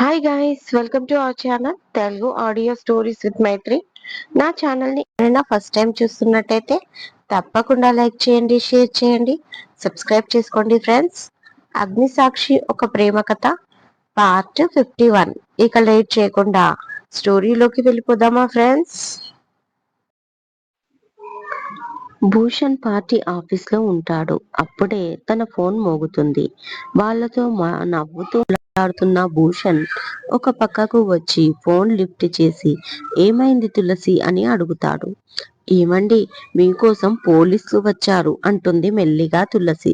Hi guys welcome to our channel Telugu audio stories with Maithri నా ఛానల్ని ఏదైనా first time చూస్తున్నట్టయితే తప్పకుండా లైక్ చేయండి షేర్ చేయండి సబ్స్క్రైబ్ చేసుకోండి ఫ్రెండ్స్ అగ్ని సాక్షి ఒక ప్రేమ కథ పార్ట్ ఫిఫ్టీ వన్ ఇక లేట్ చేయకుండా స్టోరీలోకి వెళ్ళిపోదామా ఫ్రెండ్స్ భూషణ్ పార్టీ ఆఫీస్లో ఉంటాడు. అప్పుడే తన ఫోన్ మోగుతుంది. వాళ్ళతో మా నవ్వుతూ మాట్లాడుతున్న భూషణ్ ఒక పక్కకు వచ్చి ఫోన్ లిఫ్ట్ చేసి ఏమైంది తులసి? అని అడుగుతాడు. ఏమండి మీకోసం పోలీసులు వచ్చారు అంటుంది మెల్లిగా తులసి.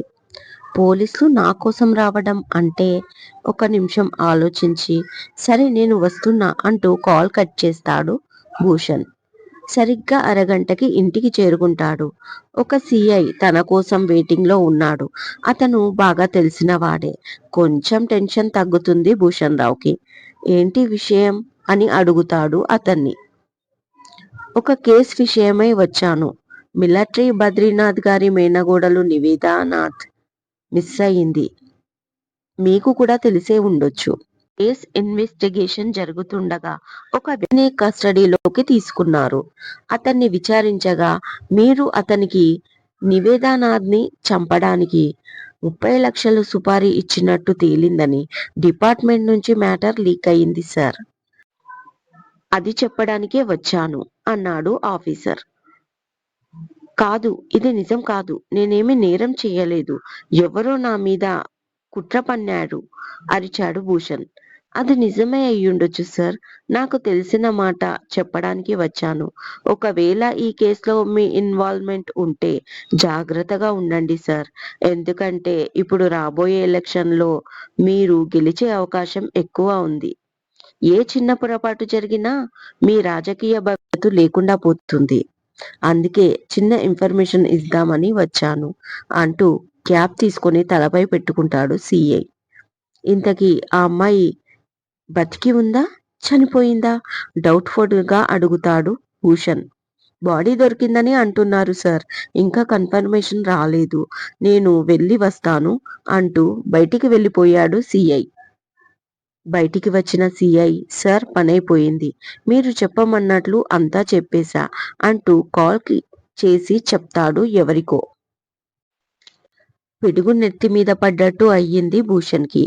పోలీసులు నా కోసం రావడం అంటే? ఒక నిమిషం ఆలోచించి సరే నేను వస్తున్నా అంటూ కాల్ కట్ చేస్తాడు భూషణ్. సరిగ్గా అరగంటకి ఇంటికి చేరుకుంటాడు. ఒక సిఐ తన కోసం వెయిటింగ్లో ఉన్నాడు. అతను బాగా తెలిసిన వాడే. కొంచెం టెన్షన్ తగ్గుతుంది భూషణ్ రావుకి. ఏంటి విషయం? అని అడుగుతాడు అతన్ని. ఒక కేస్ విషయమై వచ్చాను. మిలిటరీ బద్రీనాథ్ గారి మేనగోడలు నివేదానాథ్ మిస్ అయింది మీకు కూడా తెలిసే ఉండొచ్చు. కేస్ ఇన్వెస్టిగేషన్ జరుగుతుండగా ఒక వ్యక్తిని కస్టడీలోకి తీసుకున్నారు. అతన్ని విచారించగా మీరు అతనికి నివేదానాథ్ని చంపడానికి ముప్పై లక్షలు సుపారీ ఇచ్చినట్టు తేలిందని డిపార్ట్మెంట్ నుంచి మ్యాటర్ లీక్ అయింది సార్. అది చెప్పడానికే వచ్చాను అన్నాడు ఆఫీసర్. కాదు ఇది నిజం కాదు. నేనేమి నేరం చేయలేదు. ఎవరో నా మీద కుట్ర పన్నాడు అరిచాడు భూషణ్. అది నిజమే అయ్యుండొచ్చు సార్. నాకు తెలిసిన మాట చెప్పడానికి వచ్చాను. ఒకవేళ ఈ కేసులో మీ ఇన్వాల్వ్మెంట్ ఉంటే జాగ్రత్తగా ఉండండి సార్. ఎందుకంటే ఇప్పుడు రాబోయే ఎలక్షన్లో మీరు గెలిచే అవకాశం ఎక్కువ ఉంది. ఏ చిన్న పొరపాటు జరిగినా మీ రాజకీయ భద్రత లేకుండా పోతుంది. అందుకే చిన్న ఇన్ఫర్మేషన్ ఇద్దామని వచ్చాను అంటూ క్యాప్ తీసుకొని తలపై పెట్టుకుంటాడు సిఐ. ఇంతకీ ఆ అమ్మాయి బతికి ఉందా? చనిపోయిందా? డౌట్ఫుల్గా అడుగుతాడు భూషణ్. బాడీ దొరికిందని అంటున్నారు సార్. ఇంకా కన్ఫర్మేషన్ రాలేదు. నేను వెళ్ళి వస్తాను అంటూ బయటికి వెళ్ళిపోయాడు సిఐ. బయటికి వచ్చిన సిఐ సార్ పనైపోయింది. మీరు చెప్పమన్నట్లు అంతా చెప్పేశా అంటూ కాల్ చేసి చెప్తాడు ఎవరికో. పిడుగు నెత్తి మీద పడ్డట్టు అయ్యింది భూషణ్కి.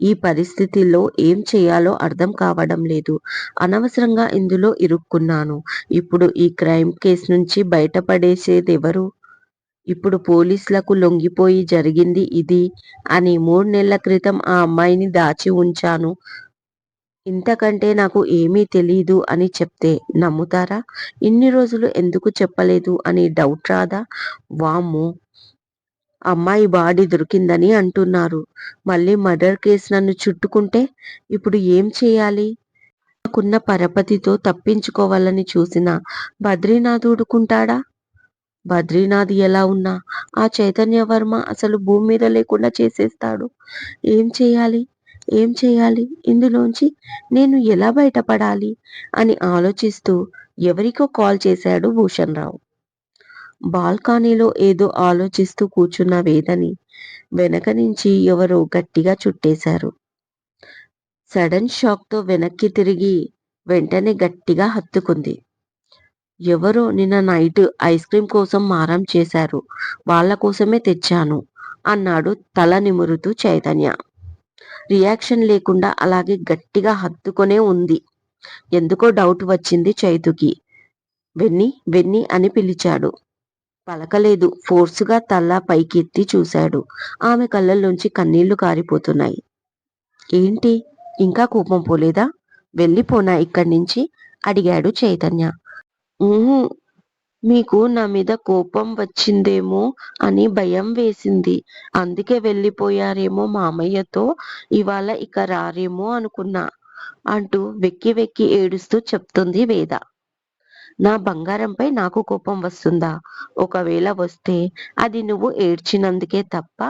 ఈ పరిస్థితిలో ఏం చేయాలో అర్థం కావడం లేదు. అనవసరంగా ఇందులో ఇరుక్కున్నాను. ఇప్పుడు ఈ క్రైమ్ కేసు నుంచి బయటపడేసేది ఎవరు ఇప్పుడు పోలీసులకు లొంగిపోయి జరిగింది ఇది అని మూడు నెలల క్రితం ఆ అమ్మాయిని దాచి ఉంచాను. ఇంతకంటే నాకు ఏమీ తెలీదు అని చెప్తే నమ్ముతారా? ఇన్ని రోజులు ఎందుకు చెప్పలేదు అని డౌట్ రాదా? వామ్మో! అమ్మాయి బాడీ దొరికిందని అంటున్నారు. మళ్ళీ మర్డర్ కేసు నన్ను చుట్టుకుంటే ఇప్పుడు ఏం చేయాలి? నాకున్న పరపతితో తప్పించుకోవాలని చూసిన బద్రీనాథ్ ఊడుకుంటాడా బద్రీనాథ్ ఎలా ఉన్నా ఆ చైతన్య వర్మ అసలు భూమి మీద లేకుండా చేసేస్తాడు. ఏం చేయాలి? ఏం చేయాలి? ఇందులోంచి నేను ఎలా బయటపడాలి? అని ఆలోచిస్తూ ఎవరికో కాల్ చేశాడు భూషణ్ రావు బాల్కనీలో ఏదో ఆలోచిస్తూ కూర్చున్న వేదని వెనక నుంచి ఎవరో గట్టిగా చుట్టేశారు. సడన్ షాక్తో వెనక్కి తిరిగి వెంటనే గట్టిగా హత్తుకుంది. ఎవరో నిన్న నైట్ ఐస్ క్రీమ్ కోసం మారం చేశారు వాళ్ళ కోసమే తెచ్చాను అన్నాడు తల నిమురుతూ చైతన్య. రియాక్షన్ లేకుండా అలాగే గట్టిగా హత్తుకొనే ఉంది. ఎందుకో డౌట్ వచ్చింది చైతుకి. వెన్ని వెన్ని అని పిలిచాడు. పలకలేదు. ఫోర్సుగా తల పైకెత్తి చూశాడు. ఆమె కళ్ళల్లోంచి కన్నీళ్ళు కారిపోతున్నాయి. ఏంటి? ఇంకా కోపం పోలేదా? వెళ్ళిపోనా ఇక్కడి నుంచి అడిగాడు చైతన్య. మీకు నా మీద కోపం వచ్చిందేమో అని భయం వేసింది. అందుకే వెళ్ళిపోయారేమో మామయ్యతో ఇవాళ ఇక రారేమో అనుకున్నా అంటూ వెక్కి వెక్కి ఏడుస్తూ చెప్తుంది వేద. నా బంగారంపై నాకు కోపం వస్తుందా? ఒకవేళ వస్తే అది నువ్వు ఏడ్చినందుకే తప్ప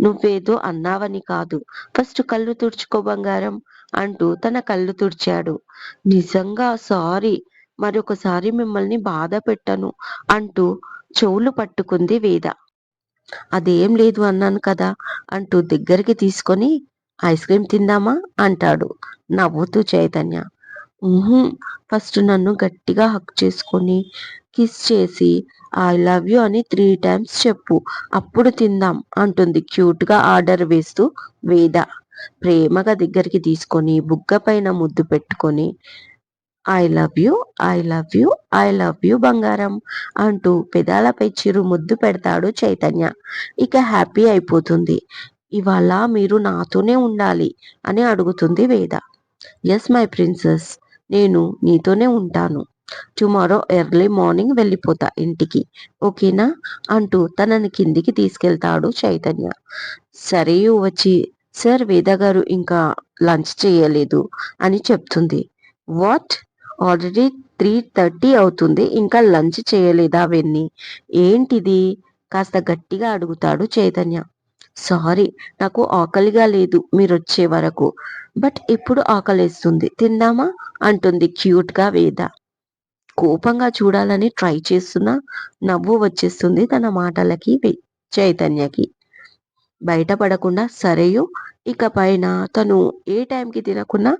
నువ్వేదో అన్నావని కాదు. ఫస్ట్ కళ్ళు తుడుచుకో బంగారం అంటూ తన కళ్ళు తుడిచాడు. నిజంగా సారీ మరొకసారి మిమ్మల్ని బాధ పెట్టను అంటూ చెవులు పట్టుకుంది వేద. అదేం లేదు అన్నాను కదా అంటూ దగ్గరికి తీసుకొని ఐస్ క్రీమ్ తిందామా అంటాడు నవ్వుతూ చైతన్య. ఫస్ట్ నన్ను గట్టిగా హక్ చేసుకొని కిస్ చేసి ఐ లవ్ యూ అని త్రీ టైమ్స్ చెప్పు. అప్పుడు తిందాం అంటుంది క్యూట్గా ఆర్డర్ వేస్తూ వేద. ప్రేమగా దగ్గరికి తీసుకొని బుగ్గ పైన ముద్దు పెట్టుకొని I love you I love you I love you బంగారం అంటూ పెదాలపై చిరు ముద్దు పెడతాడు చైతన్య. ఇక హ్యాపీ అయిపోతుంది. ఇవాళ మీరు నాతోనే ఉండాలి అని అడుగుతుంది వేద. ఎస్ మై ప్రిన్సెస్ నేను నీతోనే ఉంటాను. టుమారో ఎర్లీ మార్నింగ్ వెళ్ళిపోతా ఇంటికి. ఓకేనా? అంటూ తనని కిందికి తీసుకెళ్తాడు చైతన్య. సరేయు వచ్చి సార్ వేద గారు ఇంకా లంచ్ చేయలేదు అని చెప్తుంది. వాట్? ఆల్రెడీ త్రీ థర్టీ అవుతుంది ఇంకా లంచ్ చేయలేదా వెన్ని? ఏంటిది? కాస్త గట్టిగా అడుగుతాడు చైతన్య. సారీ నాకు ఆకలిగా లేదు మీరు వచ్చే వరకు. బట్ ఇప్పుడు ఆకలేస్తుంది. తిందామా? అంటుంది క్యూట్గా వేద. కోపంగా చూడాలని ట్రై చేస్తున్నా నవ్వు వచ్చేస్తుంది తన మాటలకి చైతన్యకి. బయటపడకుండా సరేయు ఇక పైన తను ఏ టైంకి తినకున్నా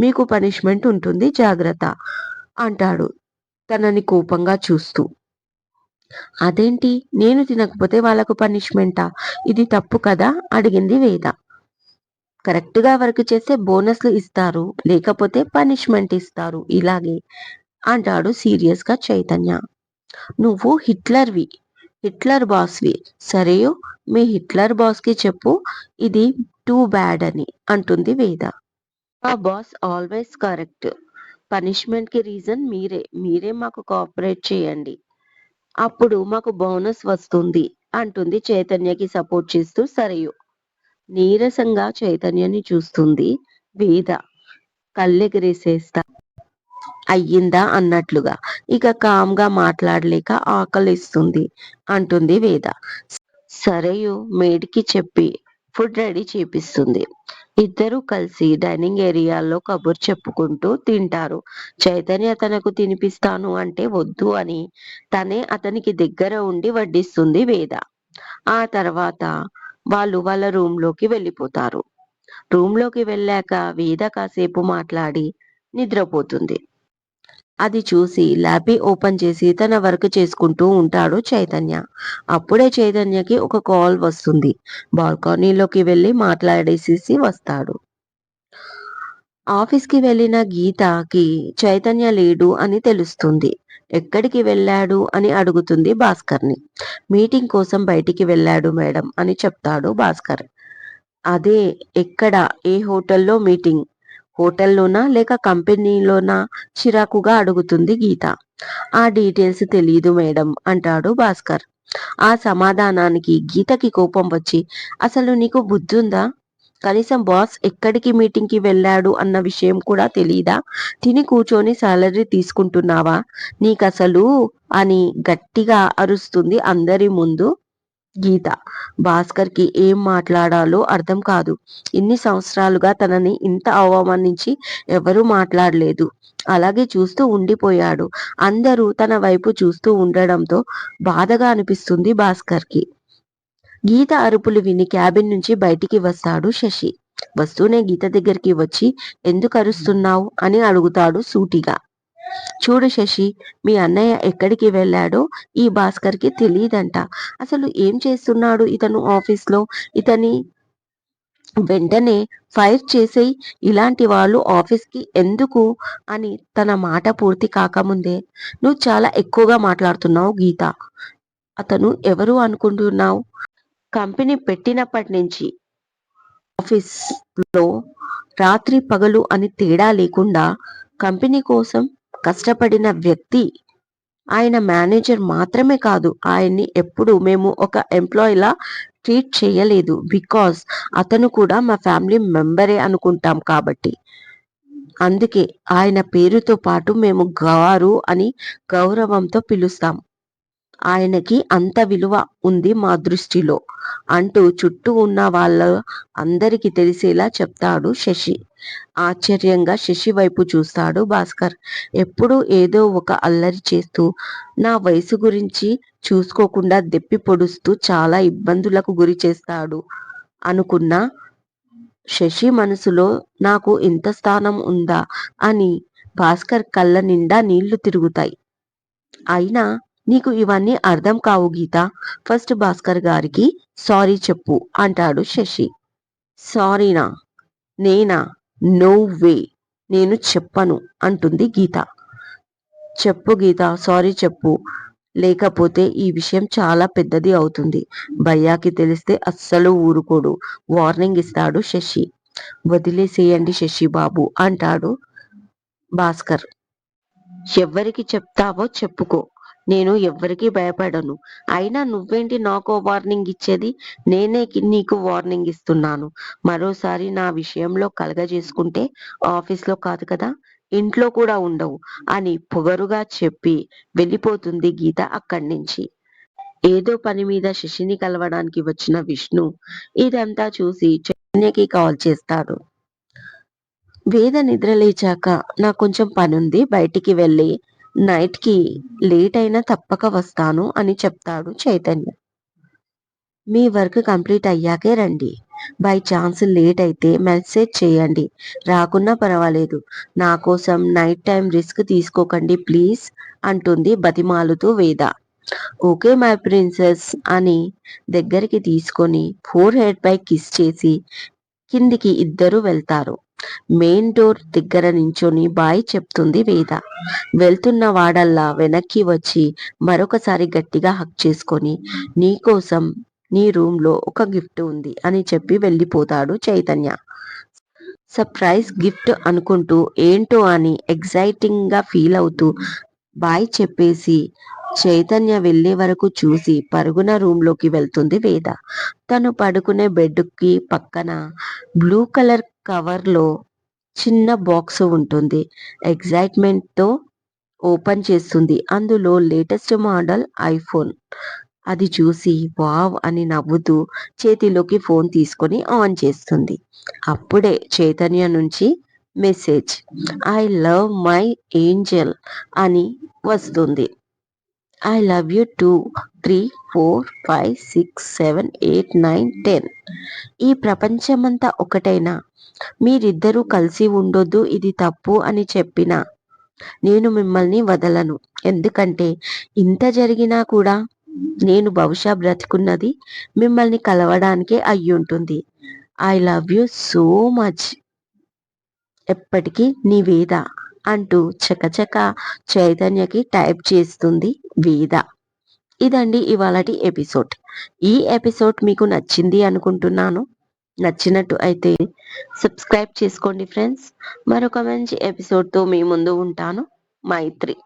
మీకు పనిష్మెంట్ ఉంటుంది జాగ్రత్త అంటాడు తనని కోపంగా చూస్తూ. అదేంటి? నేను తినకపోతే వాళ్ళకు పనిష్మెంటా? ఇది తప్పు కదా? అడిగింది వేద. కరెక్ట్గా వర్క్ చేస్తే బోనస్లు ఇస్తారు లేకపోతే పనిష్మెంట్ ఇస్తారు. ఇలాగే అంటాడు సీరియస్గా చైతన్య. నువ్వు హిట్లర్వి హిట్లర్ బాస్వి. సరేయో మీ హిట్లర్ బాస్కి చెప్పు ఇది టూ బ్యాడ్ అని అంటుంది వేద. ఆ బాస్ ఆల్వేస్ కరెక్ట్. పనిష్మెంట్కి రీజన్ మీరే. మీరే మాకు కోఆపరేట్ చేయండి. అప్పుడు మాకు బోనస్ వస్తుంది అంటుంది చైతన్యకి సపోర్ట్ చేస్తూ సరేయు. నీరసంగా చైతన్యని చూస్తుంది వేద. కళ్ళెగిరేసేస్తా. అయ్యిందా అన్నట్లుగా. ఇక కామ్గా మాట్లాడలేక ఆకలిస్తుంది అంటుంది వేద. సరేయు మేడికి చెప్పి. ఫుడ్ రెడీ చేపిస్తుంది. ఇద్దరు కలిసి డైనింగ్ ఏరియాలో కబుర్ చెప్పుకుంటూ తింటారు. చైతన్య తనకు తినిపిస్తాను అంటే వద్దు అని తనే అతనికి దగ్గర ఉండి వడ్డిస్తుంది వేద. ఆ తర్వాత వాళ్ళు వాళ్ళ రూమ్లోకి వెళ్ళిపోతారు. రూమ్లోకి వెళ్ళాక వేద కాసేపు మాట్లాడి నిద్రపోతుంది. అది చూసి ల్యాబీ ఓపెన్ చేసి తన వర్క్ చేసుకుంటూ ఉంటాడు చైతన్య. అప్పుడే చైతన్యకి ఒక కాల్ వస్తుంది. బాల్కనీలోకి వెళ్ళి మాట్లాడేసేసి వస్తాడు. ఆఫీస్కి వెళ్ళిన గీతకి చైతన్య లేడు అని తెలుస్తుంది. ఎక్కడికి వెళ్ళాడు అని అడుగుతుంది భాస్కర్ని. మీటింగ్ కోసం బయటికి వెళ్ళాడు మేడం అని చెప్తాడు భాస్కర్. అదే ఎక్కడ? ఏ హోటల్లో మీటింగ్? హోటల్లోనా లేక కంపెనీలోనా? చిరాకుగా అడుగుతుంది గీత. ఆ డీటెయిల్స్ తెలియదు మేడం అంటాడు భాస్కర్. ఆ సమాధానానికి గీతకి కోపం వచ్చి అసలు నీకు బుద్ధుందా? కనీసం బాస్ ఎక్కడికి మీటింగ్కి వెళ్ళాడు అన్న విషయం కూడా తెలీదా? తిని కూర్చొని సాలరీ తీసుకుంటున్నావా? నీకసలు అని గట్టిగా అరుస్తుంది అందరి ముందు. గీత. భాస్కర్కి ఏం మాట్లాడాలో అర్థం కాదు. ఇన్ని సంవత్సరాలుగా తనని ఇంత అవమానించి ఎవరూ మాట్లాడలేదు. అలాగే చూస్తూ ఉండిపోయాడు. అందరూ తన వైపు చూస్తూ ఉండడంతో బాధగా అనిపిస్తుంది భాస్కర్కి. గీత అరుపులు విని క్యాబిన్ నుంచి బయటికి వస్తాడు శశి. వస్తూనే గీత దగ్గరికి వచ్చి ఎందుకు అరుస్తున్నావు? అని అడుగుతాడు సూటిగా. చూడు శశి మీ అన్నయ్య ఎక్కడికి వెళ్ళాడో ఈ భాస్కర్కి తెలియదంట అసలు ఏం చేస్తున్నాడు ఇతను ఆఫీస్లో ఇతని వెంటనే ఫైర్ చేసేయి ఇలాంటి వాళ్ళు ఆఫీస్కి ఎందుకు? అని తన మాట పూర్తి కాకముందే నువ్వు చాలా ఎక్కువగా మాట్లాడుతున్నావు గీత. అతను ఎవరు అనుకుంటున్నావు? కంపెనీ పెట్టినప్పటి నుంచి ఆఫీస్లో రాత్రి పగలు అని తేడా లేకుండా కంపెనీ కోసం కష్టపడిన వ్యక్తి ఆయన మేనేజర్ మాత్రమే కాదు ఆయన్ని ఎప్పుడు మేము ఒక ఎంప్లాయీలా ట్రీట్ చేయలేదు. బికాస్ అతను కూడా మా ఫ్యామిలీ మెంబరే అనుకుంటాం కాబట్టి. అందుకే ఆయన పేరుతో పాటు మేము గారు అని గౌరవంతో పిలుస్తాం. ఆయనకి అంత విలువ ఉంది మా దృష్టిలో అంటూ చుట్టూ ఉన్న వాళ్ళ అందరికీ తెలిసేలా చెప్తాడు శశి. ఆశ్చర్యంగా శశి వైపు చూస్తాడు భాస్కర్. ఎప్పుడూ ఏదో ఒక అల్లరి చేస్తూ నా వయసు గురించి చూసుకోకుండా దెప్పి పొడుస్తూ చాలా ఇబ్బందులకు గురి చేస్తాడు అనుకున్నా శశి మనసులో నాకు ఇంత స్థానం ఉందా అని భాస్కర్ కళ్ళ నిండా నీళ్ళు తిరుగుతాయి. అయినా నీకు ఇవన్నీ అర్థం కావు గీత. ఫస్ట్ భాస్కర్ గారికి సారీ చెప్పు అంటాడు శశి. సారీనా? నేనా? No way. నేను చెప్పను అంటుంది గీత. చెప్పు గీత సారీ చెప్పు. లేకపోతే ఈ విషయం చాలా పెద్దది అవుతుంది. భయ్యాకి తెలిస్తే అస్సలు ఊరుకోడు. వార్నింగ్ ఇస్తాడు శశి. వదిలేసేయండి శశి బాబు అంటాడు భాస్కర్. ఎవ్వరికి చెప్తావో చెప్పుకో. నేను ఎవ్వరికీ భయపడను. అయినా నువ్వేంటి నాకు వార్నింగ్ ఇచ్చేది? నేనే నీకు వార్నింగ్ ఇస్తున్నాను. మరోసారి నా విషయంలో కలగజేసుకుంటే ఆఫీస్లో కాదు కదా? ఇంట్లో కూడా ఉండవు అని పొగరుగా చెప్పి వెళ్ళిపోతుంది గీత అక్కడి నుంచి. ఏదో పని మీద శశిని కలవడానికి వచ్చిన విష్ణు ఇదంతా చూసి చైతన్యకి కాల్ చేస్తాడు. వేద నిద్ర లేచాక నాకు కొంచెం పనుంది బయటికి వెళ్ళి నైట్కి లేట్ అయినా తప్పక వస్తాను అని చెప్తాడు చైతన్య. మీ వర్క్ కంప్లీట్ అయ్యాకే రండి. బై ఛాన్స్ లేట్ అయితే మెసేజ్ చేయండి. రాకున్నా పర్వాలేదు. నా కోసం నైట్ టైం రిస్క్ తీసుకోకండి ప్లీజ్ అంటుంది బతిమాలుతూ వేద. ఓకే మై ప్రిన్సెస్ అని దగ్గరికి తీసుకొని ఫోర్ హెడ్ పై కిస్ చేసి కిందికి ఇద్దరు వెళ్తారు. మెయిన్ డోర్ దగ్గర నించొని బాయ్ చెప్తుంది వేద. వెళ్తున్న వాడల్లా వెనక్కి వచ్చి మరొకసారి గట్టిగా హక్ చేసుకొని నీకోసం నీ రూమ్లో ఒక గిఫ్ట్ ఉంది అని చెప్పి వెళ్ళిపోతాడు చైతన్య. సర్ప్రైజ్ గిఫ్ట్ అనుకుంటూ ఏంటో అని ఎగ్జైటింగ్గా ఫీల్ అవుతూ బాయ్ చెప్పేసి చైతన్య వెళ్ళే వరకు చూసి పరుగున రూమ్లోకి వెళ్తుంది వేద. తను పడుకునే బెడ్కి పక్కన బ్లూ కలర్ కవర్లో చిన్న బాక్స్ ఉంటుంది. ఎగ్జైట్మెంట్తో ఓపెన్ చేస్తుంది. అందులో లేటెస్ట్ మోడల్ ఐఫోన్ అది చూసి వావ్ అని నవ్వుతూ చేతిలోకి ఫోన్ తీసుకొని ఆన్ చేస్తుంది. అప్పుడే చైతన్య నుంచి message I love my angel అని వస్తుంది. I love you two three four five six seven eight nine ten ఈ ప్రపంచమంతా ఒకటైనా? మీరిద్దరూ కలిసి ఉండొద్దు ఇది తప్పు అని చెప్పిన. నేను మిమ్మల్ని వదలను. ఎందుకంటే ఇంత జరిగినా కూడా నేను బహుశా బ్రతికున్నది మిమ్మల్ని కలవడానికే అయ్యుంటుంది. I love you so much ఎప్పటికీ నీ వేద. అంటూ చకచక చైతన్యకి టైప్ చేస్తుంది వేద ఇదండి ఇవాళటి ఎపిసోడ్. ఈ ఎపిసోడ్ మీకు నచ్చింది అనుకుంటున్నాను. నచ్చినట్టు అయితే సబ్స్క్రైబ్ చేసుకోండి ఫ్రెండ్స్. మరొక మంచి ఎపిసోడ్తో మీ ముందు ఉంటాను. మైత్రి.